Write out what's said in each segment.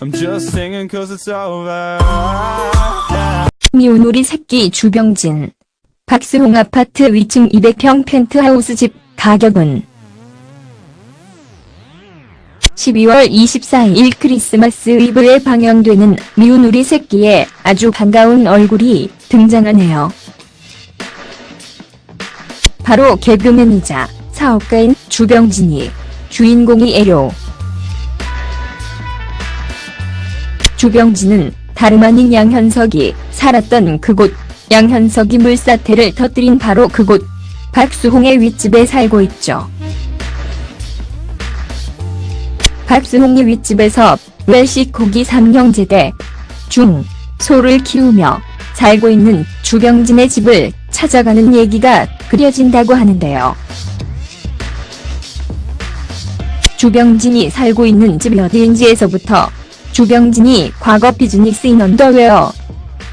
I'm just singing cause it's over. 미운 우리 새끼 주병진. 박스홍 아파트 위층 200평 펜트하우스 집 가격은 12월 24일 크리스마스 이브에 방영되는 미운 우리 새끼의 아주 반가운 얼굴이 등장하네요. 바로 개그맨이자 사업가인 주병진이 주인공이 애료. 주병진은 다름 아닌 양현석이 살았던 그곳, 양현석이 물사태를 터뜨린 바로 그곳, 박수홍의 윗집에 살고 있죠. 박수홍의 윗집에서 고기 삼형제대 중 소를 키우며 살고 있는 주병진의 집을 찾아가는 얘기가 그려진다고 하는데요. 주병진이 살고 있는 집이 어디인지에서부터 주병진이 과거 비즈니스인 언더웨어,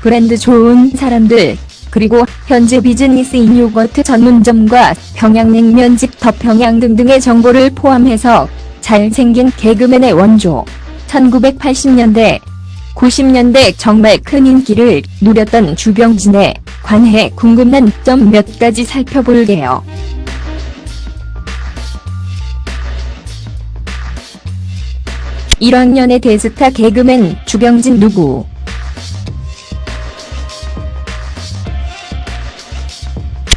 브랜드 좋은 사람들, 그리고 현재 비즈니스인 요거트 전문점과 평양냉면집 더평양 등등의 정보를 포함해서 잘생긴 개그맨의 원조, 1980년대, 90년대 정말 큰 인기를 누렸던 주병진에 관해 궁금한 점 몇 가지 살펴볼게요. 일학년의 대스타 개그맨 주병진 누구?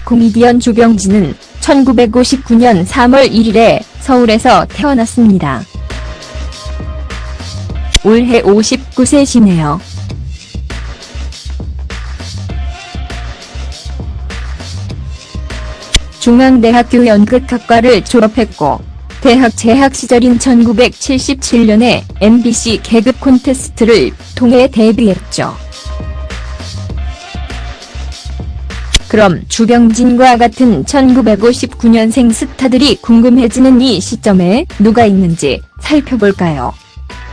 코미디언 주병진은 1959년 3월 1일에 서울에서 태어났습니다. 올해 59세시네요. 중앙대학교 연극학과를 졸업했고 대학 재학 시절인 1977년에 MBC 계급 콘테스트를 통해 데뷔했죠. 그럼 주병진과 같은 1959년생 스타들이 궁금해지는 이 시점에 누가 있는지 살펴볼까요?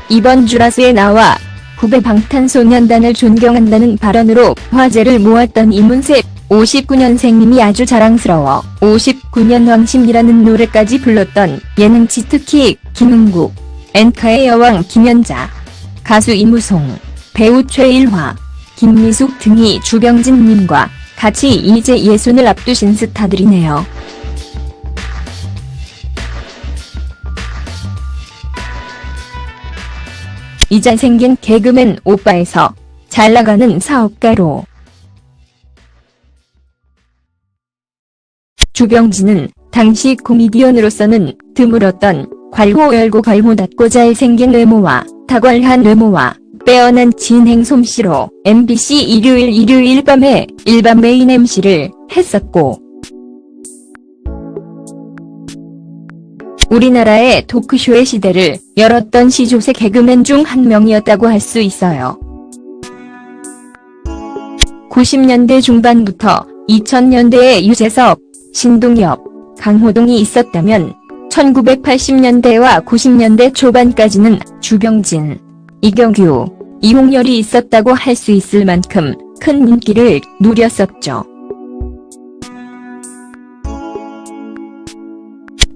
이번 주라스에 나와 후배 방탄소년단을 존경한다는 발언으로 화제를 모았던 이문세 59년생님이 아주 자랑스러워 59년 왕심이라는 노래까지 불렀던 예능치 특히 김흥국, 앵커의 여왕 김연자, 가수 이무송, 배우 최일화, 김미숙 등이 주병진님과 같이 이제 예순을 앞두신 스타들이네요. 이 잘생긴 개그맨 오빠에서 잘 나가는 사업가로 주병진은 당시 코미디언으로서는 드물었던 괄호 열고 괄호 닫고 잘생긴 외모와 탁월한 외모와 빼어난 진행 솜씨로 MBC 일요일 일요일 밤에 일반 메인 MC를 했었고 우리나라의 토크쇼의 시대를 열었던 시조새 개그맨 중 한 명이었다고 할 수 있어요. 90년대 중반부터 2000년대에 유재석, 신동엽, 강호동이 있었다면 1980년대와 90년대 초반까지는 주병진, 이경규, 이홍열이 있었다고 할 수 있을 만큼 큰 인기를 누렸었죠.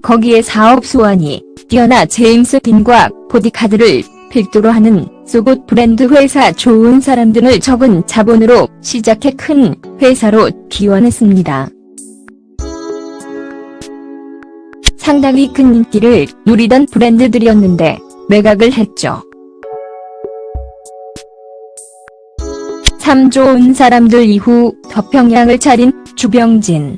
거기에 사업 소환이 뛰어나 제임스 딘과 보디카드를 필두로 하는 속옷 브랜드 회사 좋은 사람들을 적은 자본으로 시작해 큰 회사로 기원했습니다. 상당히 큰 인기를 누리던 브랜드들이었는데 매각을 했죠. 참 좋은 사람들 이후 더 평양을 차린 주병진.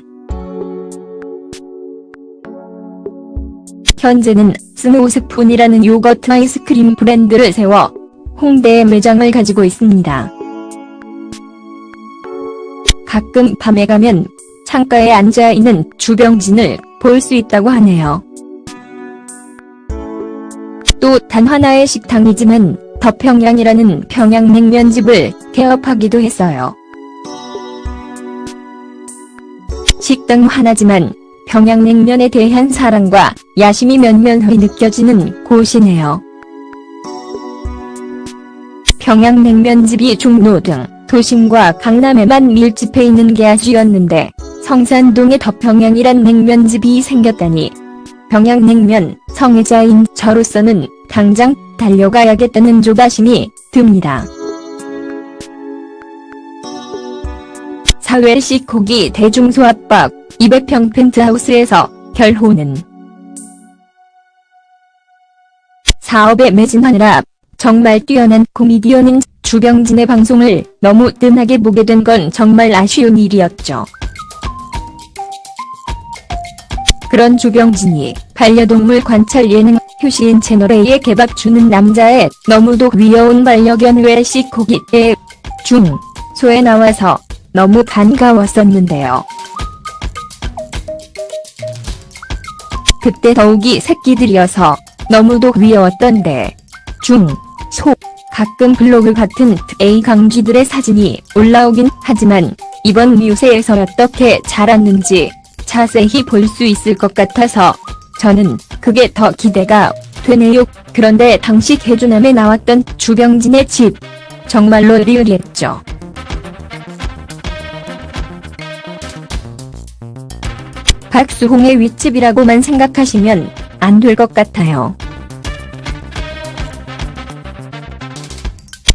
현재는 스노우스푼이라는 요거트 아이스크림 브랜드를 세워 홍대에 매장을 가지고 있습니다. 가끔 밤에 가면 창가에 앉아있는 주병진을 볼 수 있다고 하네요. 또 단 하나의 식당이지만 더평양이라는 평양냉면집을 개업하기도 했어요. 식당 하나지만 평양냉면에 대한 사랑과 야심이 면면히 느껴지는 곳이네요. 평양냉면집이 종로 등 도심과 강남에만 밀집해 있는 게 아쉬웠는데 성산동에 더평양이란 냉면집이 생겼다니 평양냉면 성애자인 저로서는 당장 달려가야겠다는 조바심이 듭니다. 사회식 고기 대중소압박 200평 펜트하우스에서 결혼은 사업에 매진하느라 정말 뛰어난 코미디언인 주병진의 방송을 너무 뜸하게 보게 된 건 정말 아쉬운 일이었죠. 그런 주병진이 반려동물 관찰 예능 휴시인 채널A에 개박 주는 남자의 너무도 귀여운 반려견 외식 고기의 중 소에 나와서 너무 반가웠었는데요. 그때 더욱이 새끼들이어서 너무도 귀여웠던데 중, 소, 가끔 블로그 같은 A 강쥐들의 사진이 올라오긴 하지만 이번 뮤세에서 어떻게 자랐는지 자세히 볼 수 있을 것 같아서 저는 그게 더 기대가 되네요. 그런데 당시 개주남에 나왔던 주병진의 집 정말로 리얼이었죠. 박수홍의 윗집이라고만 생각하시면 안 될 것 같아요.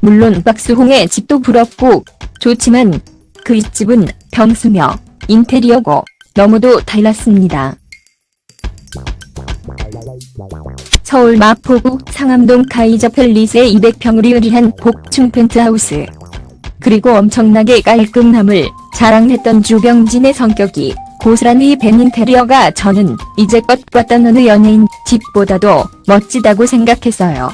물론 박수홍의 집도 부럽고 좋지만 그 윗집은 평수며 인테리어고 너무도 달랐습니다. 서울 마포구 상암동 카이저 팰리스의 200평 리얼한 복층 펜트하우스. 그리고 엄청나게 깔끔함을 자랑했던 주병진의 성격이 고스란히 밴 인테리어가 저는 이제껏 봤던 어느 연예인 집보다도 멋지다고 생각했어요.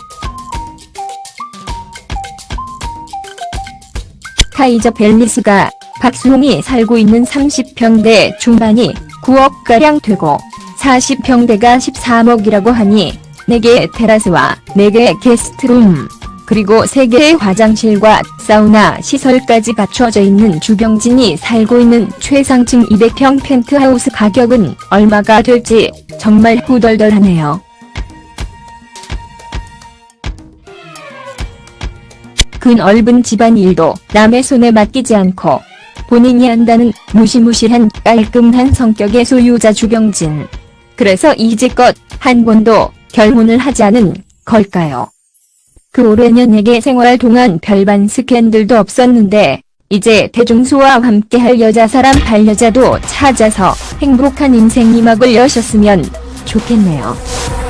카이저 벨리스가 박수홍이 살고 있는 30평대 중반이 9억가량 되고 40평대가 13억이라고 하니 4개의 테라스와 4개의 게스트룸 그리고 3개의 화장실과 사우나 시설까지 갖춰져 있는 주병진이 살고 있는 최상층 200평 펜트하우스 가격은 얼마가 될지 정말 후덜덜하네요. 그 넓은 집안 일도 남의 손에 맡기지 않고 본인이 한다는 무시무시한 깔끔한 성격의 소유자 주병진. 그래서 이제껏 한 번도 결혼을 하지 않은 걸까요? 그 오랜 연예계 생활 동안 별반 스캔들도 없었는데 이제 대중소와 함께할 여자 사람 반려자도 찾아서 행복한 인생 이 막을 여셨으면 좋겠네요.